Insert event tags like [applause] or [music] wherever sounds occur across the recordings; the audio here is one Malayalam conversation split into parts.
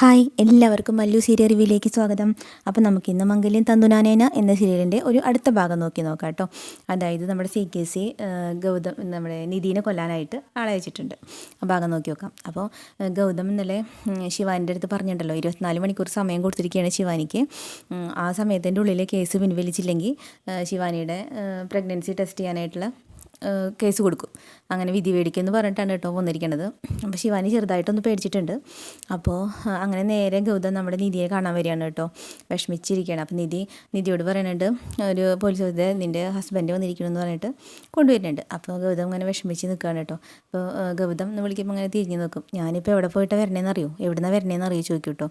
ഹായ് എല്ലാവർക്കും മല്ലു സീരിയൽ റിവ്യൂലേക്ക് സ്വാഗതം. അപ്പോൾ നമുക്ക് ഇന്ന് മംഗല്യം തന്തുനാനേന എന്ന സീരിയലിന്റെ ഒരു അടുത്ത ഭാഗം നോക്കി നോക്കാം കേട്ടോ. അതായത് നമ്മുടെ സി കെ സി ഗൗതം നമ്മുടെ നിധീനെ കൊല്ലാനായിട്ട് ആളെ ആ ഭാഗം നോക്കി നോക്കാം. അപ്പോൾ ഗൗതം ഇന്നലെ ശിവാനിന്റെ അടുത്ത് പറഞ്ഞിട്ടുണ്ടല്ലോ ഇരുപത്തിനാല് മണിക്കൂർ സമയം കൊടുത്തിരിക്കുകയാണ് ശിവാനിക്ക്. ആ സമയത്തിന്റെ ഉള്ളിൽ കേസ് പിൻവലിച്ചില്ലെങ്കിൽ ശിവാനിയുടെ പ്രഗ്നൻസി ടെസ്റ്റ് ചെയ്യാനായിട്ടുള്ള കേസ് കൊടുക്കും. അങ്ങനെ വിധി മേടിക്കുമെന്ന് പറഞ്ഞിട്ടാണ് കേട്ടോ വന്നിരിക്കുന്നത് അപ്പോൾ ശിവാനി ചെറുതായിട്ടൊന്ന് പേടിച്ചിട്ടുണ്ട്. അപ്പോൾ അങ്ങനെ നേരെ ഗൗതം നമ്മുടെ നിധിയെ കാണാൻ വരികയാണ് കേട്ടോ. വിഷമിച്ചിരിക്കുകയാണ്. അപ്പോൾ നിധി നിധിയോട് പറയുന്നുണ്ട് ഒരു പോലീസ് ഓഫീസർ നിന്റെ ഹസ്ബൻഡ് വന്നിരിക്കണമെന്ന് പറഞ്ഞിട്ട് കൊണ്ടുവരുന്നുണ്ട്. അപ്പോൾ ഗൗതം അങ്ങനെ വിഷമിച്ച് നിൽക്കുകയാണ് കേട്ടോ. അപ്പോൾ ഗൗതം എന്ന് വിളിക്കുമ്പോൾ അങ്ങനെ തിരിഞ്ഞ് നോക്കും. ഞാനിപ്പോൾ എവിടെ പോയിട്ട് വരണേന്ന് അറിയോ? എവിടുന്നാണ് വരണേന്ന് അറിയിച്ചു ചോദിക്കും കേട്ടോ.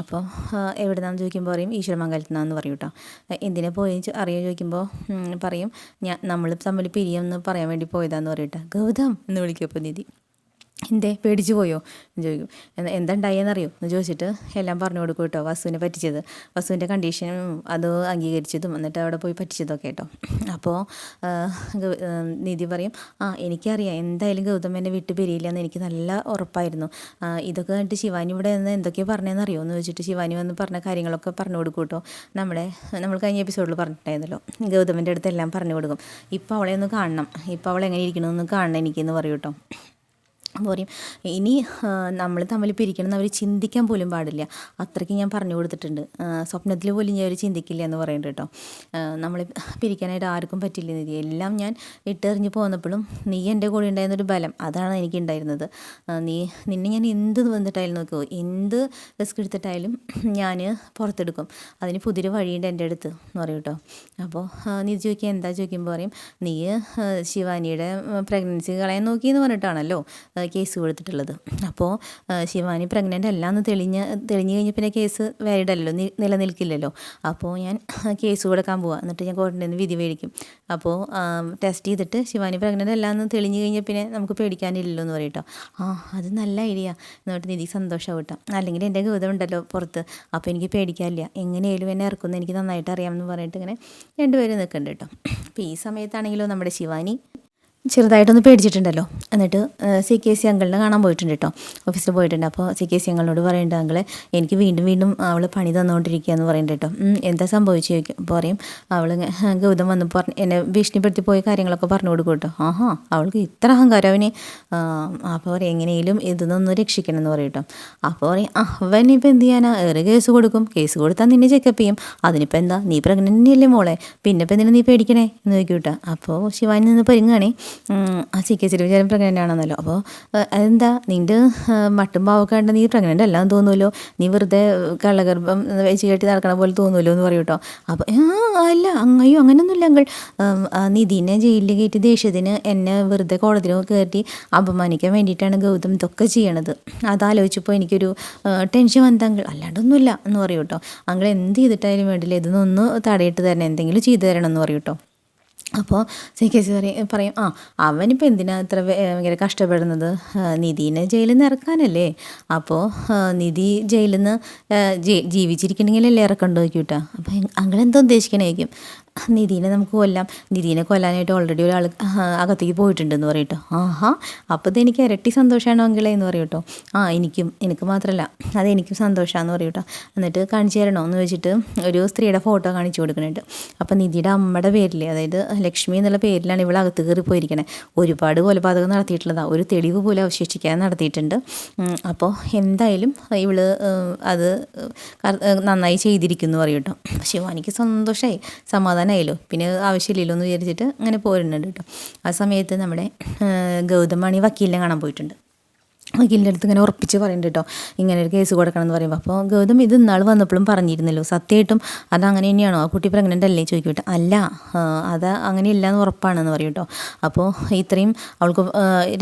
അപ്പോൾ എവിടുന്നാന്ന് ചോദിക്കുമ്പോൾ പറയും ഈശ്വരമംഗലത്ത് നിന്നാന്ന് പറയും കേട്ടോ. എന്തിനെ പോയി അറിയാൻ ചോദിക്കുമ്പോൾ പറയും ഞാൻ നമ്മൾ തമ്മിൽ പിരിയെന്ന് പറയാൻ വേണ്ടി പോയതാന്ന് പറയട്ടെ. ഗൗതം എന്ന് വിളിക്കപ്പോൾ നിധി. എന്തേ പേടിച്ചു പോയോ? എന്ന് ചോദിക്കും. എന്താ എന്താ അറിയോ എന്ന് ചോദിച്ചിട്ട് എല്ലാം പറഞ്ഞു കൊടുക്കും കേട്ടോ വസുവിനെ പറ്റിച്ചത്. വസുവിന്റെ കണ്ടീഷനും അത് അംഗീകരിച്ചതും എന്നിട്ട് അവിടെ പോയി പറ്റിച്ചതൊക്കെ കേട്ടോ. അപ്പോൾ നിധി പറയും ആ എനിക്കറിയാം എന്തായാലും ഗൗതം എന്നെ വിട്ട് പിരിയില്ല എന്ന് എനിക്ക് നല്ല ഉറപ്പായിരുന്നു. ഇതൊക്കെ കണ്ടിട്ട് ശിവാനി ഇവിടെ നിന്ന് എന്തൊക്കെയോ പറഞ്ഞതെന്നറിയോ എന്ന് ചോദിച്ചിട്ട് ശിവാനി വന്ന് പറഞ്ഞ കാര്യങ്ങളൊക്കെ പറഞ്ഞു കൊടുക്കും കേട്ടോ. നമ്മുടെ നമ്മൾ കഴിഞ്ഞ എപ്പിസോഡിൽ പറഞ്ഞിട്ടുണ്ടായിരുന്നല്ലോ ഗൗതമിന്റെ അടുത്ത് എല്ലാം പറഞ്ഞു കൊടുക്കും. ഇപ്പോൾ അവളെ ഒന്ന് കാണണം. ഇപ്പോൾ അവൾ എങ്ങനെ ഇരിക്കണമെന്ന് കാണണം എനിക്കെന്ന് പറയും കേട്ടോ. അപ്പോൾ പറയും. ഇനി നമ്മൾ തമ്മിൽ പിരിക്കണം അവർ ചിന്തിക്കാൻ പോലും പാടില്ല. അത്രയ്ക്ക് ഞാൻ പറഞ്ഞു കൊടുത്തിട്ടുണ്ട്. സ്വപ്നത്തിൽ പോലും ഞാൻ അവർ ചിന്തിക്കില്ല എന്ന് പറയുന്നുണ്ട് കേട്ടോ. നമ്മൾ പിരിക്കാനായിട്ട് ആർക്കും പറ്റില്ല നിധി. എല്ലാം ഞാൻ ഇട്ടെറിഞ്ഞ് പോന്നപ്പോഴും നീ എന്റെ കൂടെ ഉണ്ടായിരുന്നൊരു ബലം. അതാണ് എനിക്ക് ഉണ്ടായിരുന്നത്. നീ നിന്നെ ഞാൻ എന്ത് വന്നിട്ടായാലും നോക്കുമോ എന്ത് റിസ്ക് എടുത്തിട്ടായാലും ഞാൻ പുറത്തെടുക്കും. അതിന് പുതിയൊരു വഴിയുണ്ട് എന്റെ അടുത്ത് എന്ന് പറയും കേട്ടോ. അപ്പോൾ നീ ചോദിക്കുക എന്താ ചോദിക്കുമ്പോൾ പറയും നീ ശിവാനിയുടെ പ്രഗ്നൻസി കളയാൻ നോക്കിയെന്ന് പറഞ്ഞിട്ടാണല്ലോ. കേസ് കൊടുത്തിട്ടുള്ളത്. അപ്പോൾ ശിവാനി പ്രഗ്നന്റ് അല്ല എന്ന് തെളിഞ്ഞ് തെളിഞ്ഞു കഴിഞ്ഞ പിന്നെ കേസ് വാലിഡ് അല്ലല്ലോ നിലനിൽക്കില്ലല്ലോ. അപ്പോൾ ഞാൻ [laughs] കേസ് കൊടുക്കാൻ പോവാം. എന്നിട്ട് ഞാൻ കോടതിയിൽ നിന്ന് വിധി മേടിക്കും. അപ്പോൾ ടെസ്റ്റ് ചെയ്തിട്ട് ശിവാനി പ്രഗ്നന്റ് അല്ല എന്ന് തെളിഞ്ഞു കഴിഞ്ഞാൽ പിന്നെ നമുക്ക് പേടിക്കാനില്ലല്ലോ എന്ന് പറയട്ടോ ആ അത് നല്ല ഐഡിയ എന്നിട്ട് നിധി സന്തോഷം കിട്ടാം അല്ലെങ്കിൽ എന്റെ ഗൗതം ഉണ്ടല്ലോ പുറത്ത്. അപ്പോൾ എനിക്ക് പേടിക്കാനില്ല. എങ്ങനെയായാലും എന്നെ ഇറക്കുന്നത് എനിക്ക് നന്നായിട്ട് അറിയാമെന്ന് പറഞ്ഞിട്ട് ഇങ്ങനെ രണ്ടുപേരും നിൽക്കുന്നുണ്ട് കേട്ടോ അപ്പോൾ ഈ സമയത്താണെങ്കിലോ നമ്മുടെ ശിവാനി ചെറുതായിട്ടൊന്ന് പേടിച്ചിട്ടുണ്ടല്ലോ. എന്നിട്ട് സി കെ സി അങ്കിളിനെ കാണാൻ പോയിട്ടുണ്ട് കേട്ടോ ഓഫീസിൽ പോയിട്ടുണ്ട്. അപ്പോൾ സി കെ സി അങ്കിളിനോട് പറയേണ്ട അങ്കിളെ എനിക്ക് വീണ്ടും വീണ്ടും അവൾ പണി തന്നുകൊണ്ടിരിക്കുക എന്ന് പറയേണ്ട കേട്ടോ "ഉം, എന്താ സംഭവിച്ചു? ചോദിക്കും. പറയും അവൾ ഗൗതം വന്ന് പറഞ്ഞ് എന്നെ ഭീഷണിപ്പെടുത്തി പോയ കാര്യങ്ങളൊക്കെ പറഞ്ഞു കൊടുക്കും കേട്ടോ ആഹാ അവൾക്ക് ഇത്ര അഹങ്കാരം അവന്? അപ്പോൾ പറയും എങ്ങനെയും ഇതിന്നൊന്ന് രക്ഷിക്കണം എന്ന് പറയും കേട്ടോ അപ്പോൾ പറയും "ആ, അവൻ ഇപ്പം എന്ത് ചെയ്യാനാ? ഏറെ കേസ് കൊടുക്കും. കേസ് കൊടുത്താൽ നിന്നെ ചെക്കപ്പ് ചെയ്യും. അതിനിപ്പോൾ എന്താ? നീ പ്രഗ്നന്റ് അല്ലേ മോളെ? പിന്നെ ഇപ്പം എന്തിനാ നീ പേടിക്കണേ? എന്ന് ചോദിക്കും കേട്ടോ അപ്പോൾ ശിവാനി നിന്ന് പരിങ്ങാണേ. ആ സി കെ ചെരുവ് വിചാരം പ്രഗ്നന്റ് ആണെന്നല്ലോ. അപ്പോൾ അതെന്താ? നിന്റെ മട്ടും പാവൊക്കെ കണ്ട നീ പ്രഗ്നന്റ് അല്ല എന്ന് തോന്നുമല്ലോ നീ വെറുതെ കള്ളഗർഭം വെച്ച് കെട്ടി നടക്കണ പോലെ തോന്നുമല്ലോ എന്ന് പറയും കേട്ടോ അപ്പോൾ അല്ല അങ്ങയോ അങ്ങനെയൊന്നുമില്ല അങ്ങൾ നിധിനെ ജയിലിൽ കയറ്റി ദേഷ്യത്തിന് എന്നെ വെറുതെ കോടതിയിൽ കയറ്റി അപമാനിക്കാൻ വേണ്ടിയിട്ടാണ് ഗൗതം ഇതൊക്കെ ചെയ്യണത്. അതാലോചിച്ചപ്പോൾ എനിക്കൊരു ടെൻഷൻ വന്നത് അങ്ങൾ അല്ലാണ്ടൊന്നുമില്ല എന്ന് പറയും കേട്ടോ അങ്ങൾ എന്ത് ചെയ്തിട്ടായാലും വേണ്ടില്ല ഇതൊന്നൊന്ന് തടയിട്ട് തരണം. എന്തെങ്കിലും ചെയ്തു തരണം എന്ന് പറയും കേട്ടോ അപ്പോൾ സി കെ സി പറയും പറയും ആ അവനിപ്പോൾ എന്തിനാ ഇത്ര ഭയങ്കര കഷ്ടപ്പെടുന്നത്? നിധീനെ ജയിലിൽ നിന്ന് ഇറക്കാനല്ലേ? അപ്പോൾ നിധി ജയിലിൽ നിന്ന് ജീവിച്ചിരിക്കണമെങ്കിലല്ലേ ഇറക്കണ്ടോ? നോക്കിയിട്ടാ അപ്പോൾ അങ്ങളെന്താ ഉദ്ദേശിക്കണേക്കും? നിധീനെ നമുക്ക് കൊല്ലാം. നിധീനെ കൊല്ലാനായിട്ട് ഓൾറെഡി ഒരാൾ അകത്തേക്ക് പോയിട്ടുണ്ടെന്ന് പറയട്ടോ. ആഹാ അപ്പോൾ ഇതെനിക്ക് ഇരട്ടി സന്തോഷമാണോ അങ്കിളെ എന്ന് പറയട്ടോ. ആ എനിക്കും എനിക്ക് മാത്രമല്ല അതെനിക്കും സന്തോഷമാണെന്ന് പറയട്ടോ. എന്നിട്ട് കാണിച്ചു തരണോ എന്ന് വെച്ചിട്ട് ഒരു സ്ത്രീയുടെ ഫോട്ടോ കാണിച്ചു കൊടുക്കുന്നുണ്ട് അപ്പോൾ നിധിയുടെ അമ്മയുടെ പേരിൽ അതായത് ലക്ഷ്മി എന്നുള്ള പേരിലാണ് ഇവൾ അകത്ത് കയറി പോയിരിക്കണേ. ഒരുപാട് കൊലപാതകം നടത്തിയിട്ടുള്ളതാണ് ഒരു തെളിവ് പോലും അവശേഷിക്കാതെ നടത്തിയിട്ടുണ്ട്. അപ്പോൾ എന്തായാലും ഇവൾ അത് നന്നായി ചെയ്തിരിക്കുന്നു പറയട്ടോ. പക്ഷേ എനിക്ക് സന്തോഷമായി സമാധാനമായല്ലോ പിന്നെ ആവശ്യമില്ലല്ലോ എന്ന് വിചാരിച്ചിട്ട് അങ്ങനെ പോരുന്നുണ്ട് കേട്ടോ. ആ സമയത്ത് നമ്മുടെ ഗൗതമാണി വക്കീലിനെ കാണാൻ പോയിട്ടുണ്ട്. വക്കീലിന്റെ അടുത്ത് ഇങ്ങനെ ഉറപ്പിച്ച് പറയുന്നുണ്ട് കേട്ടോ ഇങ്ങനെ ഒരു കേസ് കൊടുക്കണം എന്ന് പറയുമ്പോൾ അപ്പോൾ ഗൗതം ഇത് ഇന്നാൾ വന്നപ്പോഴും പറഞ്ഞിരുന്നല്ലോ. സത്യമായിട്ടും അത് അങ്ങനെ തന്നെയാണോ? ആ കുട്ടി പ്രഗ്നന്റ് അല്ലേ ചോദിക്കും അല്ല അത് അങ്ങനെയല്ല എന്ന് ഉറപ്പാണെന്ന് പറയും കേട്ടോ അപ്പോൾ ഇത്രയും അവൾക്ക്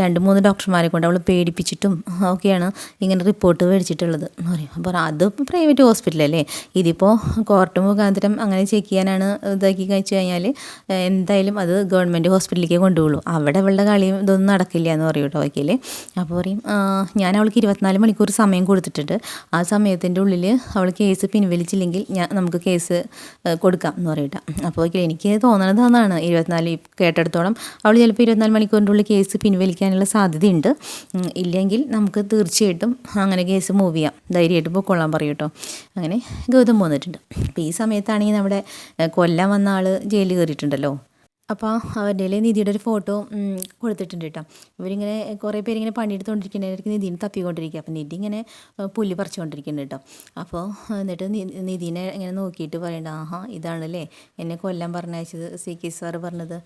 രണ്ട് മൂന്ന് ഡോക്ടർമാരെ കൊണ്ട് അവൾ പേടിപ്പിച്ചിട്ടും ഒക്കെയാണ് ഇങ്ങനെ റിപ്പോർട്ട് മേടിച്ചിട്ടുള്ളത് എന്ന് പറയും. അപ്പോൾ അത് പ്രൈവറ്റ് ഹോസ്പിറ്റലല്ലേ ഇതിപ്പോൾ കോർട്ട് മുഖാന്തരം അങ്ങനെ ചെക്ക് ചെയ്യാനാണ് ഇതാക്കി കഴിച്ചു കഴിഞ്ഞാൽ എന്തായാലും അത് ഗവൺമെന്റ് ഹോസ്പിറ്റലിലേക്ക് കൊണ്ടുപോകുള്ളൂ. അവിടെ അവളുടെ കളിയും ഇതൊന്നും നടക്കില്ല എന്ന് പറയും കേട്ടോ വക്കീൽ അപ്പോൾ പറയും "ആ, ഞാൻ അവൾക്ക് ഇരുപത്തിനാല് മണിക്കൂർ സമയം കൊടുത്തിട്ടുണ്ട്. ആ സമയത്തിന്റെ ഉള്ളിൽ അവൾ കേസ് പിൻവലിച്ചില്ലെങ്കിൽ ഞാൻ നമുക്ക് കേസ് കൊടുക്കാം എന്ന് പറയട്ടെ. അപ്പോൾ എനിക്ക് തോന്നണത് അതാണ്. ഇരുപത്തിനാല് കേട്ടെടുത്തോളം അവൾ ചിലപ്പോൾ ഇരുപത്തിനാല് മണിക്കൂറിന്റെ ഉള്ളിൽ കേസ് പിൻവലിക്കാനുള്ള സാധ്യതയുണ്ട്. ഇല്ലെങ്കിൽ നമുക്ക് തീർച്ചയായിട്ടും അങ്ങനെ കേസ് മൂവ് ചെയ്യാം. ധൈര്യമായിട്ട് പൊക്കോളാൻ പറയും കേട്ടോ. അങ്ങനെ ഗൗതം പോന്നിട്ടുണ്ട്. അപ്പോൾ ഈ സമയത്താണെങ്കിൽ നമ്മുടെ കൊല്ലം വന്ന ആൾ ജയിലിൽ കയറിയിട്ടുണ്ടല്ലോ. അപ്പോൾ അവരുടെ നിധിയുടെ ഒരു ഫോട്ടോ കൊടുത്തിട്ടുണ്ട് കേട്ടോ ഇവരിങ്ങനെ കുറേ പേരിങ്ങനെ പണിയെടുത്തുകൊണ്ടിരിക്കുന്നതിനായിരിക്കും നിധിന് തപ്പിക്കൊണ്ടിരിക്കുക അപ്പോൾ നിധി ഇങ്ങനെ പുല്ല് പറിച്ചുകൊണ്ടിരിക്കുന്നുണ്ട് കേട്ടോ അപ്പോൾ എന്നിട്ട് നിധിനെ ഇങ്ങനെ നോക്കിയിട്ട് പറയണ്ട ആഹാ ഇതാണല്ലേ എന്നെ കൊല്ലാൻ പറഞ്ഞയച്ചത് സി കെ സാർ പറഞ്ഞത്.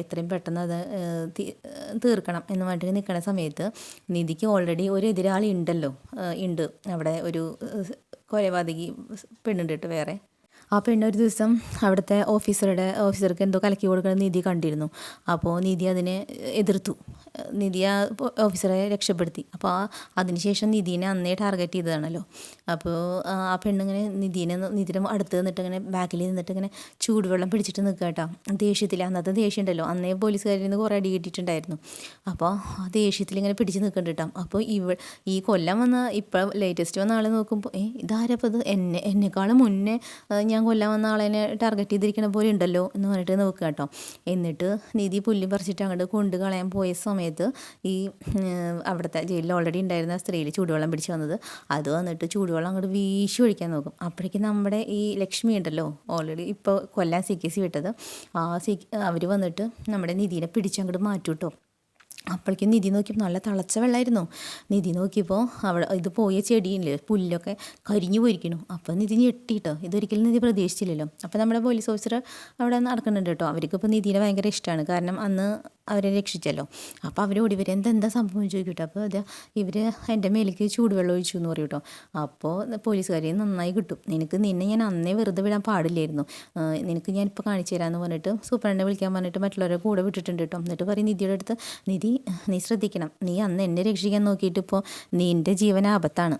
എത്രയും പെട്ടെന്ന് അത് തീർക്കണം എന്ന് പറഞ്ഞിട്ട് നിൽക്കുന്ന സമയത്ത് നിധിക്ക് ഓൾറെഡി ഒരു എതിരാളി ഉണ്ടല്ലോ. ഉണ്ട്. അവിടെ ഒരു കൊലപാതകി പെണ്ണുണ്ട് കേട്ടോ വേറെ. ആ പെണ്ണ് ഒരു ദിവസം അവിടുത്തെ ഓഫീസറുടെ ഓഫീസർക്ക് എന്തോ കലക്കി കൊടുക്കുന്ന നിധി കണ്ടിരുന്നു. അപ്പോൾ നിധി അതിനെ എതിർത്തു. നിധി ആ ഓഫീസറെ രക്ഷപ്പെടുത്തി. അപ്പോൾ ആ അതിനുശേഷം നിധീനെ അന്നേ ടാർഗറ്റ് ചെയ്തതാണല്ലോ. അപ്പോൾ ആ പെണ്ണിങ്ങനെ നിധീനെ നിധിയുടെ അടുത്ത് നിന്നിട്ട് ഇങ്ങനെ ബാക്കിൽ നിന്നിട്ട് ഇങ്ങനെ ചൂടുവെള്ളം പിടിച്ചിട്ട് നിൽക്കുക കേട്ടോ. ദേഷ്യത്തിൽ അന്നത്തെ ദേഷ്യം ഉണ്ടല്ലോ അന്നേ പോലീസുകാരിൽ നിന്ന് കുറേ അടി കിട്ടിയിട്ടുണ്ടായിരുന്നു. അപ്പോൾ ആ ദേഷ്യത്തിൽ ഇങ്ങനെ പിടിച്ച് നിൽക്കുന്നുണ്ട് കേട്ടോ. അപ്പോൾ ഇവ ഈ കൊല്ലം വന്ന ഇപ്പം ലേറ്റസ്റ്റ് വന്ന ആളെ നോക്കുമ്പോൾ ഏ ഇതാരപ്പോൾ ഇത്? എന്നെ എന്നെക്കാളും മുന്നേ ഞാൻ കൊല്ലം വന്ന ആളെ ടാർഗറ്റ് ചെയ്തിരിക്കണ പോലെ ഉണ്ടല്ലോ എന്ന് പറഞ്ഞിട്ട് നോക്കുക കേട്ടോ. എന്നിട്ട് നിധി പുല്ലി പറിച്ചിട്ട് അങ്ങോട്ട് കൊണ്ടു കളയാൻ പോയ സമയത്ത് ഈ അവിടുത്തെ ജയിലിൽ ഓൾറെഡി ഉണ്ടായിരുന്ന സ്ത്രീയിൽ ചൂടുവെള്ളം പിടിച്ച് വന്നത്. അത് വന്നിട്ട് ചൂടുവെള്ളം അങ്ങോട്ട് വീശി ഒഴിക്കാൻ നോക്കും. അപ്പോഴേക്കും നമ്മുടെ ഈ ലക്ഷ്മി ഉണ്ടല്ലോ ഓൾറെഡി ഇപ്പോൾ കൊല്ലാൻ സി കെ സി വിട്ടത്. ആ സി അവർ വന്നിട്ട് നമ്മുടെ നിധിനെ പിടിച്ചങ്ങോട്ട് മാറ്റൂട്ടോ അപ്പോഴേക്കും നിധി നോക്കിയപ്പോൾ നല്ല തിളച്ച വെള്ളമായിരുന്നു നിധി നോക്കിയപ്പോൾ അവിടെ ഇത് പോയ ചെടിയില്ലേ പുല്ലൊക്കെ കരിഞ്ഞു പോയിരിക്കണു അപ്പോൾ നിധി ഞെട്ടിട്ടോ ഇതൊരിക്കലും നിധി പ്രതീക്ഷിച്ചില്ലല്ലോ. അപ്പോൾ നമ്മുടെ പോലീസ് ഓഫീസർ അവിടെ നടക്കുന്നുണ്ട് കേട്ടോ അവർക്കിപ്പോൾ നിധിനെ ഭയങ്കര ഇഷ്ടമാണ് കാരണം അന്ന് അവരെ രക്ഷിച്ചല്ലോ. അപ്പോൾ അവർ ഓടി വരും. എന്തെന്താ സംഭവം? ചോദിക്കട്ടോ അപ്പോൾ അത് ഇവർ എന്റെ മേലേക്ക് ചൂടുവെള്ളം ഒഴിച്ചു എന്ന് പറയും കേട്ടോ. അപ്പോൾ പോലീസുകാരെ നന്നായി കിട്ടും. നിനക്ക് നിന്നെ ഞാൻ അന്നേ വെറുതെ വിടാൻ പാടില്ലായിരുന്നു. നിനക്ക് ഞാൻ ഇപ്പോൾ കാണിച്ചു തരാമെന്ന് പറഞ്ഞിട്ട് സൂപ്രണ്ടെ വിളിക്കാൻ പറഞ്ഞിട്ട് മറ്റുള്ളവരെ കൂടെ വിട്ടിട്ടുണ്ട് കേട്ടോ. എന്നിട്ട് പറയും നിധിയുടെ അടുത്ത് നിധി നീ ശ്രദ്ധിക്കണം. നീ അന്ന് എന്നെ രക്ഷിക്കാൻ നോക്കിയിട്ട് ഇപ്പോൾ നിന്റെ ജീവൻ ആപത്താണ്.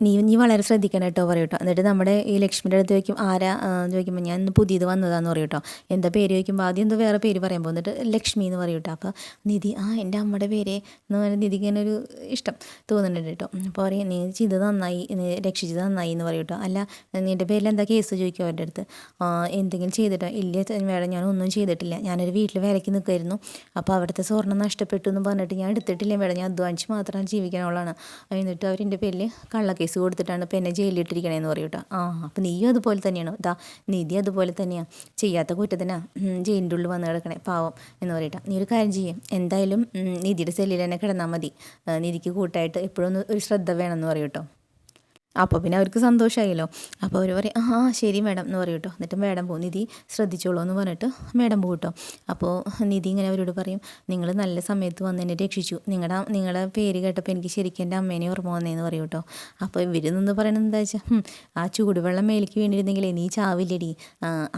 നീ നീ വളരെ ശ്രദ്ധിക്കണം കേട്ടോ പറയും കേട്ടോ. എന്നിട്ട് നമ്മുടെ ഈ ലക്ഷ്മിയുടെ അടുത്ത് ചോദിക്കും ആരാ? ചോദിക്കുമ്പോൾ ഞാൻ ഇന്ന് പുതിയത് വന്നതാന്ന് പറയും കേട്ടോ. എന്താ പേര് ചോദിക്കുമ്പോൾ ആദ്യം എന്തോ വേറെ പേര് പറയാൻ പോകുന്നിട്ട് ലക്ഷ്മി എന്ന് പറയും കേട്ടോ. അപ്പോൾ നിധി ആ എന്റെ അമ്മയുടെ പേര് എന്ന് പറഞ്ഞാൽ നിധിക്ക് ഇങ്ങനെ ഒരു ഇഷ്ടം തോന്നുന്നുണ്ട് കേട്ടോ. അപ്പോൾ പറയും നീ ചെയ്ത് നന്നായി നീ രക്ഷിച്ചത് നന്നായി എന്ന് പറയും കേട്ടോ. അല്ല നിന്റെ പേരിൽ എന്താ കേസ് ചോദിക്കും അവരുടെ അടുത്ത്? എന്തെങ്കിലും ചെയ്തിട്ടോ? ഇല്ല വേണം ഞാൻ ഒന്നും ചെയ്തിട്ടില്ല. ഞാനൊരു വീട്ടിൽ വേലയ്ക്ക് നിൽക്കുമായിരുന്നു അപ്പോൾ അവിടുത്തെ സ്വർണം നഷ്ടപ്പെട്ടു എന്ന് പറഞ്ഞിട്ട് ഞാൻ എടുത്തിട്ടില്ല. വേണം ഞാൻ അധ്വാനിച്ച് മാത്രം ജീവിക്കാനുള്ളതാണ് എന്നിട്ട് അവരെന്റെ പേരിൽ കള്ളക്കേസ് കേസ് കൊടുത്തിട്ടാണ് ഇപ്പം എന്നെ ജയിലിലിട്ടിരിക്കണേന്ന് പറയും കേട്ടോ ആ അപ്പം നീയും അതുപോലെ തന്നെയാണ്? ഇതാ നിധി അതുപോലെ തന്നെയാണ് ചെയ്യാത്ത കുറ്റത്തിനാ ജയിലിന്റെ ഉള്ളിൽ വന്ന് കിടക്കണേ പാവം എന്ന് പറയട്ടെ നീ ഒരു കാര്യം ചെയ്യും. എന്തായാലും നിധിയുടെ സെല്ലിൽ തന്നെ കിടന്നാൽ മതി. നിധിക്ക് കൂട്ടായിട്ട് എപ്പോഴും ഒരു ശ്രദ്ധ വേണമെന്ന് പറയും കേട്ടോ അപ്പോൾ പിന്നെ അവർക്ക് സന്തോഷമായല്ലോ അപ്പോൾ അവർ പറയും ആ ശരി മേഡം എന്ന് പറയും കേട്ടോ. എന്നിട്ട് മേഡം പോകും നിധി ശ്രദ്ധിച്ചോളൂ എന്ന് പറഞ്ഞിട്ട് മേഡം പോകും കേട്ടോ. അപ്പോൾ നിധി ഇങ്ങനെ അവരോട് പറയും നിങ്ങൾ നല്ല സമയത്ത് വന്ന് എന്നെ രക്ഷിച്ചു. നിങ്ങളുടെ നിങ്ങളുടെ പേര് കേട്ടപ്പോൾ എനിക്ക് ശരിക്കും എന്റെ അമ്മേനെ ഓർമ്മ വന്നേന്ന് പറയും കേട്ടോ. അപ്പോൾ ഇവർ നിന്ന് പറയുന്നത് എന്താ വെച്ചാൽ ആ ചൂടുവെള്ളം മേലേക്ക് വേണ്ടിയിരുന്നെങ്കിലേ നീ ചാവില്ലടി.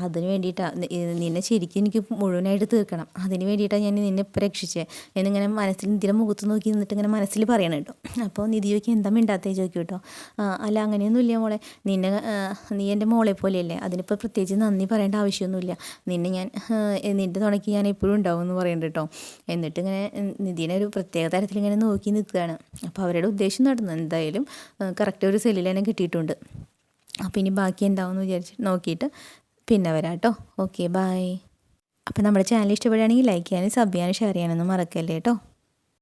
അതിന് വേണ്ടിയിട്ടാണ് നിന്നെ ശരിക്കും എനിക്ക് മുഴുവനായിട്ട് തീർക്കണം. അതിന് വേണ്ടിയിട്ടാണ് ഞാൻ നിന്നെ ഇപ്പം രക്ഷിച്ചേ എന്നിങ്ങനെ മനസ്സിൽ നിധിയുടെ മുഖത്ത് നോക്കി നിന്നിട്ട് ഇങ്ങനെ മനസ്സിൽ പറയണം കേട്ടോ. അപ്പോൾ നിധി ചോദിക്കും എന്താ മിണ്ടാത്തേ ചോദിക്കും കേട്ടോ. അല്ല അങ്ങനെയൊന്നുമില്ല മോളെ. നിന്നെ നീ എന്റെ മോളെ പോലെയല്ലേ. അതിനിപ്പോൾ പ്രത്യേകിച്ച് നന്ദി പറയേണ്ട ആവശ്യമൊന്നുമില്ല. നിന്നെ ഞാൻ നിന്റെ തുണയ്ക്ക് ഞാൻ എപ്പോഴും ഉണ്ടാവും എന്ന് പറയുന്നുണ്ട് കേട്ടോ. എന്നിട്ട് ഇങ്ങനെ നിധിനെ ഒരു പ്രത്യേക തരത്തിൽ ഇങ്ങനെ നോക്കി നിൽക്കുകയാണ്. അപ്പോൾ അവരുടെ ഉദ്ദേശം നടന്നു. എന്തായാലും കറക്റ്റ് ഒരു സെല്ലിൽ തന്നെ കിട്ടിയിട്ടുണ്ട്. അപ്പോൾ ഇനി ബാക്കി എന്താവും വിചാരിച്ച് നോക്കിയിട്ട് പിന്നെ വരാം കേട്ടോ. ഓക്കെ ബായ് അപ്പോൾ നമ്മുടെ ചാനൽ ഇഷ്ടപ്പെടുകയാണെങ്കിൽ ലൈക്ക് ചെയ്യാനും സബ് ചെയ്യാനും ഷെയർ ചെയ്യാനൊന്നും മറക്കല്ലേ കേട്ടോ.